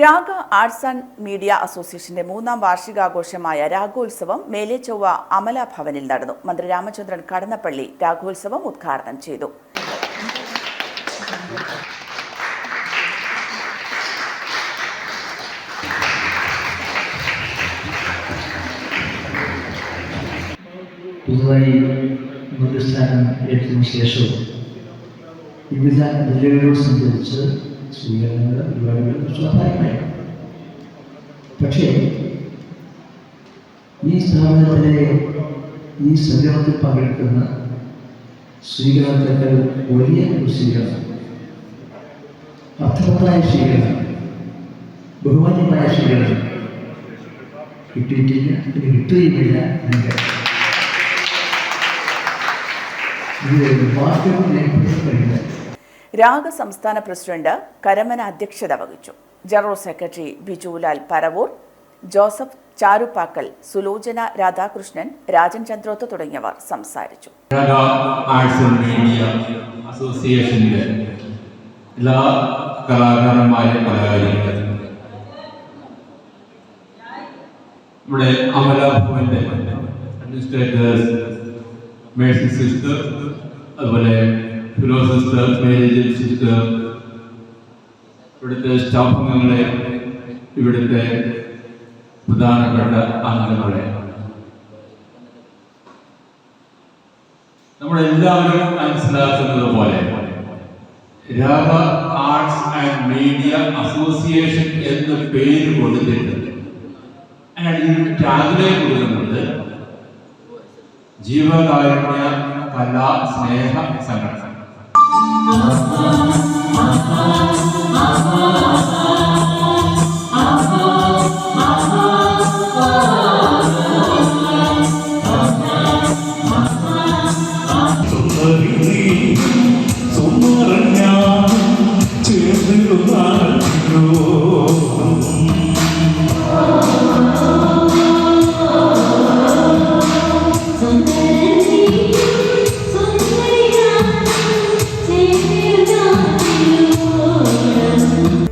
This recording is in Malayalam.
രാഗ ആർട്സ് ആൻഡ് മീഡിയ അസോസിയേഷന്റെ മൂന്നാം വാർഷികാഘോഷമായ രാഗോത്സവം മേലെ ചൊവ്വ ഭവനിൽ നടന്നു. മന്ത്രി രാമചന്ദ്രൻ കടന്നപ്പള്ളി രാഗോത്സവം ഉദ്ഘാടനം ചെയ്തു. പുതുതായി ശേഷവും വിവിധ ജില്ലകളോട് സംബന്ധിച്ച് സ്വീകരണങ്ങൾ പരിപാടികൾ സ്വാഭാവികമായി പക്ഷേ ഈ സ്ഥാപനത്തിലെ ഈ സംരംഭത്തിൽ പങ്കെടുക്കുന്ന സ്വീകരണത്തേക്കാൾ വലിയ ഒരു സ്വീകരണം അർത്ഥവത്തായ സ്വീകരണം ബഹുമാന്യമായ സ്വീകരണം കിട്ടിയിട്ടില്ല ഇനി കിട്ടുകയുമില്ല എൻ്റെ ഇത് വാക്കുകൾ രേഖപ്പെടുത്തപ്പെടുന്നത് രാഗ സംസ്ഥാന പ്രസിഡന്റ് കരമന അധ്യക്ഷത വഹിച്ചു. General secretary Bijulal Paravur Joseph Charuppakkal Sulochana Radhakrishnan Rajan Chandroth തുടങ്ങിയവർ സംസാരിച്ചു. അസോസിയേഷനിലെ എല്ലാ കലാകാരന്മാരെ കലാകാരികളും നമ്മുടെ അമല ഭവന്റെ അഡ്മിനിസ്ട്രേറ്റേഴ്സ് മേഴ്സി സിസ്റ്റർ അതുപോലെ ഫിലോ സിസ്റ്റർ മേരി സിസ്റ്റർ ഇവിടുത്തെ സ്റ്റാഫ് അംഗങ്ങളെ ഇവിടുത്തെ പ്രധാനപ്പെട്ട അംഗങ്ങളെ. നമ്മളെല്ലാവരും മനസ്സിലാക്കുന്നത് പോലെ Raga arts and media association എന്ന് പേര് കൊടുത്തിട്ടുണ്ട്. അതിനാണ് ടാഗ്ലൈൻ കൊടുക്കുന്നത് ജീവകാരുണ്യ കലാ സ്നേഹ സംഘടന. Oh. you.